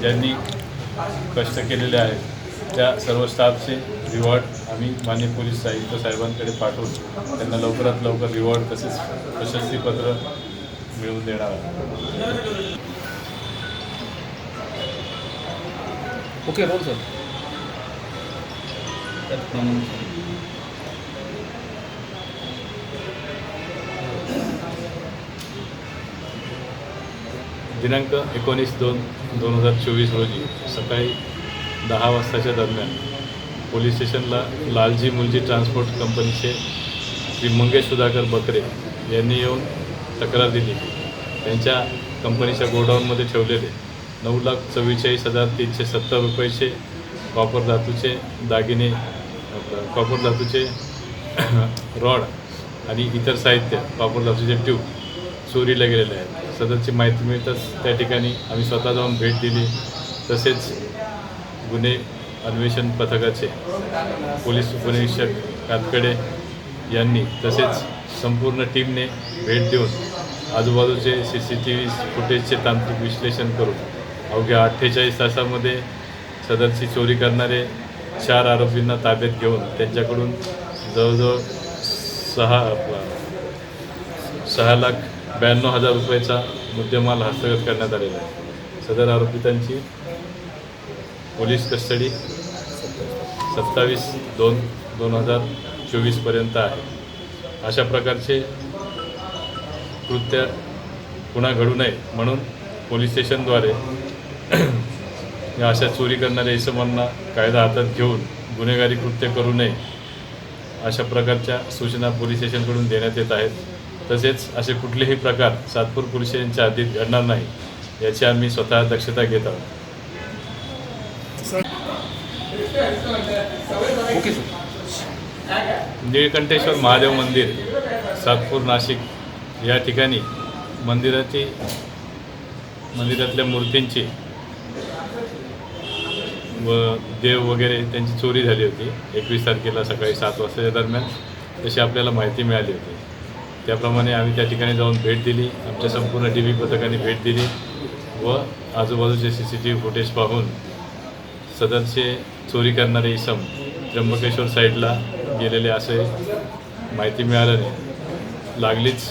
ज्यांनी कष्ट केलेले आहेत त्या सर्व स्टाफचे रिवॉर्ड आम्ही मान्य पोलीस आयुक्त साहेबांकडे पाठवून त्यांना लवकरात लवकर रिवॉर्ड तसेच प्रशस्तीपत्र मिळवून देणार आहे ओके बोल सर. दिनांक एकोणीस दोन दोन हजार चोवीस रोजी सकाळी दहा वाजताच्या दरम्यान पोलीस स्टेशनला लालजी मुलजी ट्रान्सपोर्ट कंपनीचे श्री मंगेश सुधाकर बकरे यांनी येऊन तक्रार दिली. त्यांच्या कंपनीच्या गोडाऊनमध्ये ठेवलेले नऊ लाख चव्वेचाळीस हजार तीनशे सत्तर रुपयाचे कॉपर धातूचे दागिने कॉपर धातूचे रॉड आणि इतर साहित्य कॉपर धातूचे ट्यूब चोरीला गेलेले आहेत. सदरची माहिती मिळताच त्या ठिकाणी आम्ही स्वतः जाऊन भेट दिली. तसेच गुन्हे अन्वेषण पथकाचे पोलीस उपनिरीक्षक कातकडे यांनी तसेच संपूर्ण टीमने भेट देऊन आजूबाजूचे सी सी टी व्ही फुटेजचे तांत्रिक विश्लेषण करून अवघ्या अठ्ठेचाळीस तासामध्ये सदरची चोरी करणारे चार आरोपींना ताब्यात घेऊन त्यांच्याकडून जवळजवळ सहा सहा लाख ब्याण्णव हजार रुपयाचा मुद्देमाल हस्तगत करण्यात आलेला आहे. सदर आरोपितांची पोलीस कस्टडी सत्तावीस दोन दोन हजार चोवीसपर्यंत आहे. अशा प्रकारचे कृत्य पुन्हा घडू नये म्हणून पोलीस स्टेशनद्वारे या अशा चोरी करणाऱ्या इसमांना कायदा हातात घेऊन गुन्हेगारी कृत्य करू नये अशा प्रकारच्या सूचना पोलीस स्टेशनकडून देण्यात येत आहेत. तसेच असे कुठलेही प्रकार सातपूर पोलीस स्टेशनच्या हद्दीत घडणार नाही याची आम्ही स्वतः दक्षता घेत आहोत. निळकंठेश्वर महादेव मंदिर सातपूर नाशिक या ठिकाणी मंदिराची मंदिरातल्या मूर्तींची व देव वगैरे त्यांची चोरी झाली होती. एकवीस तारखेला सकाळी सात वाजताच्या दरम्यान तशी आपल्याला माहिती मिळाली होती. त्याप्रमाणे आम्ही त्या ठिकाणी जाऊन भेट दिली. आमच्या संपूर्ण टी व्ही पथकाने भेट दिली व आजूबाजूचे C C T V footage पाहून सदरचे चोरी करणारे इसम त्र्यंबकेश्वर साईडला गेलेले असे माहिती मिळाल्याने लागलीच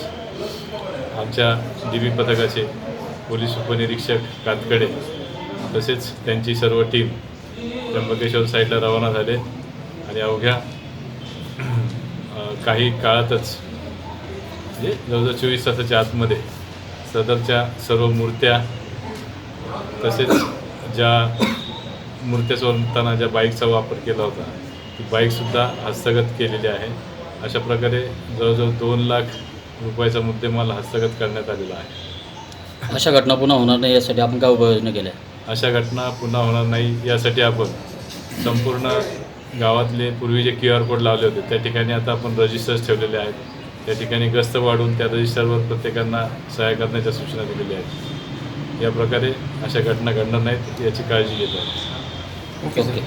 आमच्या डी बी पथकाचे पोलीस उपनिरीक्षक कातकडे तसेच त्यांची सर्व टीम त्र्यंबकेश्वर साईडला रवाना झाले. आणि अवघ्या काही काळातच म्हणजे जवळजवळ चोवीस तासाच्या आतमध्ये सदरच्या सर्व मूर्त्या तसेच ज्या मूर्त्या चोरताना ज्या बाईकचा वापर केला होता ती बाईकसुद्धा हस्तगत केलेली आहे. अशा प्रकारे जवळजवळ दोन लाख रुपयाचा मुद्देमाल हस्तगत करण्यात आलेला आहे. अशा घटना पुन्हा होणार नाही यासाठी आपण काय उपाययोजना केल्या? अशा घटना पुन्हा होणार नाही यासाठी आपण संपूर्ण गावातले पूर्वी जे क्यू आर कोड लावले होते त्या ठिकाणी आता आपण रजिस्टर्स ठेवलेले आहेत. त्या ठिकाणी गस्त वाढवून त्या रजिस्टरवर प्रत्येकांना सहाय्य करण्याच्या सूचना दिलेल्या आहेत. या प्रकारे अशा घटना घडणार नाहीत याची काळजी घेत आहे ओके सर. ओके